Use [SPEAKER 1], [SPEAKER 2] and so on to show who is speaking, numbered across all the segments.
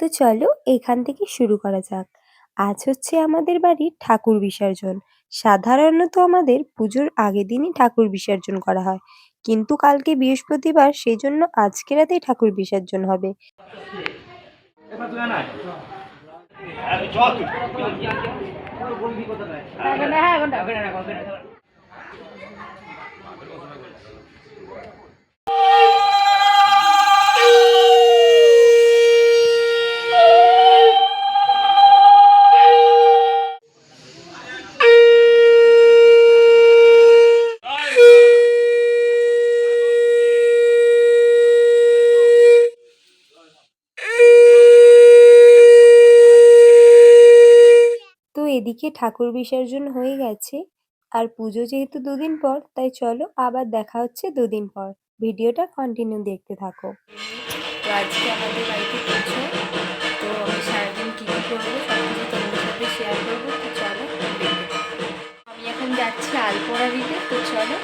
[SPEAKER 1] তো চলো এখান থেকে শুরু করা যাক। আজ হচ্ছে আমাদের বাড়ির ঠাকুর বিসর্জন। সাধারণত আমাদের পুজোর আগের দিনই ঠাকুর বিসর্জন করা হয়। কিন্তু কালকে বৃহস্পতিবার সেই জন্য আজকে রাতেই ঠাকুর বিসর্জন হবে। তো এদিকে ঠাকুর বিসর্জন হয়ে গেছে। আর পুজো যেহেতু দুদিন পর, তাই চলো আবার দেখা হচ্ছে দুদিন পর। ভিডিওটা কন্টিনিউ দেখতে থাকো।
[SPEAKER 2] তো আজকে আমাদের বাড়িতে তো সারাদিন করব শেয়ার করব। তো চলো আমি এখন যাচ্ছি আলপনা দিতে, তো চলো।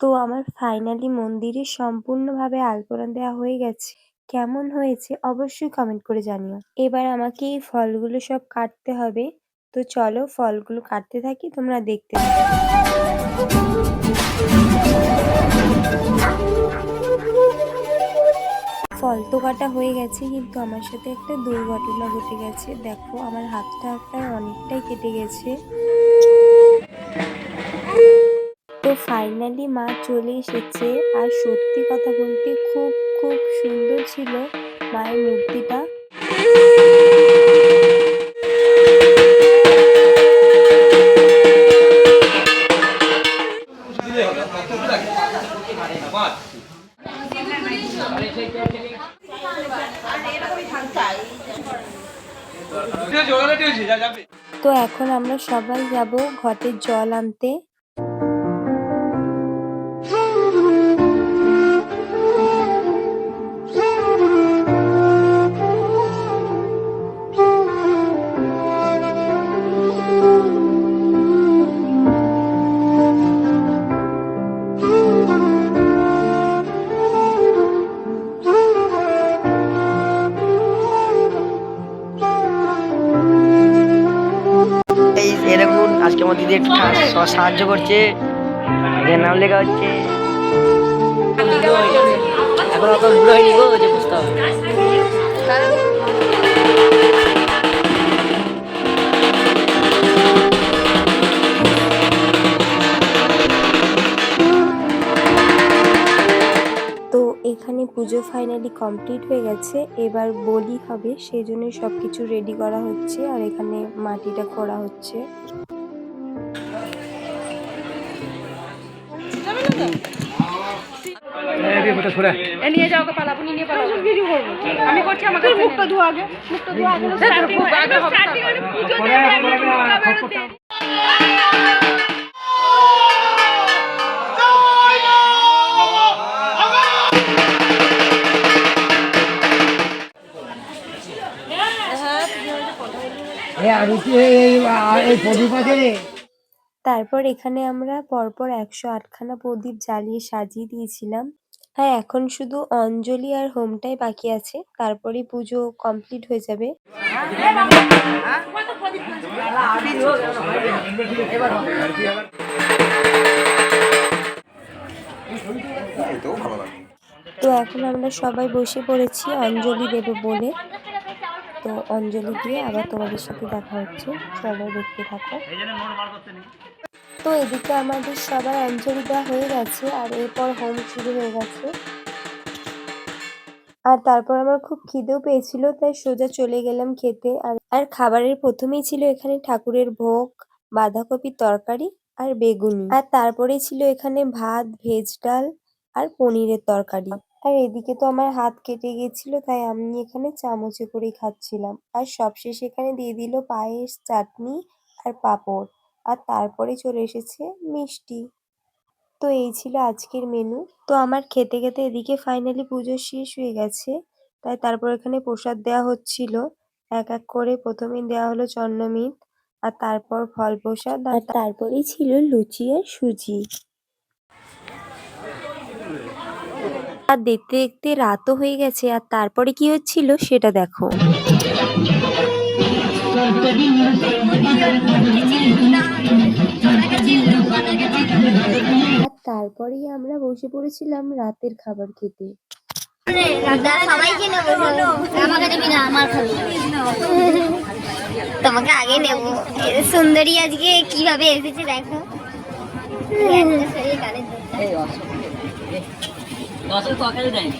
[SPEAKER 1] তো আমার ফাইনালি মন্দিরে সম্পূর্ণভাবে আলপনা দেওয়া হয়ে গেছে। কেমন হয়েছে অবশ্যই কমেন্ট করে জানিও। এবার আমাকে এই ফলগুলো সব কাটতে হবে। তো চলো ফলগুলো কাটতে থাকি, তোমরা দেখতে ফল তো কাটা হয়ে গেছে, কিন্তু আমার সাথে একটা দুর্ঘটনা ঘটে গেছে। দেখো, আমার হাতটা প্রায় অনেকটাই কেটে গেছে। তো ফাইনালি মা চলে এসেছে। আর সত্যি কথা বলতে খুব খুব সুন্দর ছিল মায়ের মূর্তিটা। তো এখন আমরা সবাই যাব ঘটের জল আনতে।
[SPEAKER 3] সা- সাহায্য করছে। নাম লেখা হচ্ছে। এখন
[SPEAKER 1] পুজো ফাইনালি কমপ্লিট হয়ে গেছে। এবার বলি হবে, সেই জন্য সব কিছু রেডি করা হচ্ছে আর এখানে মাটিটা খোঁড়া হচ্ছে।
[SPEAKER 2] নিয়ে যাও পালাবো নিয়ে পালাবো ভিডিও করব আমি করছি আমাকে মুখটা ধোয়া আগে মুখটা ধোয়া আগে। খুব আগে হবে পুজো দেবে আমি মুখটা বেরোতে।
[SPEAKER 1] তারপর এখানে আমরা পরপর একশো আটখানা প্রদীপ জ্বালিয়ে সাজিয়ে দিয়েছিলাম। হ্যাঁ এখন শুধু অঞ্জলি আর হোমটাই বাকি আছে। তারপরেই পুজো কমপ্লিট হয়ে যাবে। তো এখন আমরা সবাই বসে পড়েছি অঞ্জলি দেবে বলে। তো অঞ্জলি দিয়ে আবার তোমাদের সাথে দেখা হচ্ছে। সবাই দেখতে থাকো। তো এদিকে আমাদের সবার অঞ্জলি দেওয়া হয়ে গেছে আর এরপর হোম শুরু হয়ে গেছে। আর তারপর আমার খুব খিদেও পেয়েছিল, তাই সোজা চলে গেলাম খেতে। আর আর খাবারের প্রথমেই ছিল এখানে ঠাকুরের ভোগ, বাঁধাকপির তরকারি আর বেগুনি। আর তারপরে ছিল এখানে ভাত, ভেজ ডাল আর পনিরের তরকারি। আর এদিকে তো আমার হাত কেটে গেছিল, তাই আমি এখানে চামচে করেই খাচ্ছিলাম। আর সবশেষে এখানে দিয়ে দিল পায়েস, চাটনি আর পাঁপড়। আর তারপরে চলে এসেছে মিষ্টি। তো এই ছিল আজকের মেনু তো আমার খেতে খেতে এদিকে ফাইনালি পুজো শেষ হয়ে গেছে। তাই তারপর এখানে প্রসাদ দেওয়া হচ্ছিল। এক এক করে প্রথমে দেওয়া হলো চন্নমিত আর তারপর ফল প্রসাদ, আর তারপরেই ছিল লুচি আর সুজি। আর দেখতে দেখতে রাতও হয়ে গেছে, আর তারপরে কি হচ্ছিল সেটা দেখো। তারপরেই আমরা বসে পড়েছিলাম রাতের খাবার খেতে।
[SPEAKER 4] তোমাকে আগে নেব। সুন্দরী আজকে কীভাবে এসেছে দেখো।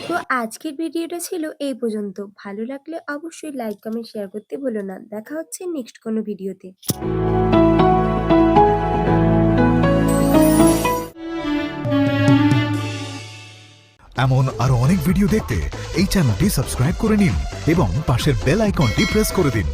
[SPEAKER 1] তো আজকের ভিডিওটা ছিল এই পর্যন্ত। ভালো লাগলে অবশ্যই লাইক কমেন্ট শেয়ার করতে ভুলো না। দেখা হচ্ছে নেক্সট কোনো ভিডিওতে।
[SPEAKER 5] এমন আরও অনেক ভিডিও দেখতে এই চ্যানেলটি সাবস্ক্রাইব করে নিন এবং পাশের বেল আইকনটি প্রেস করে দিন।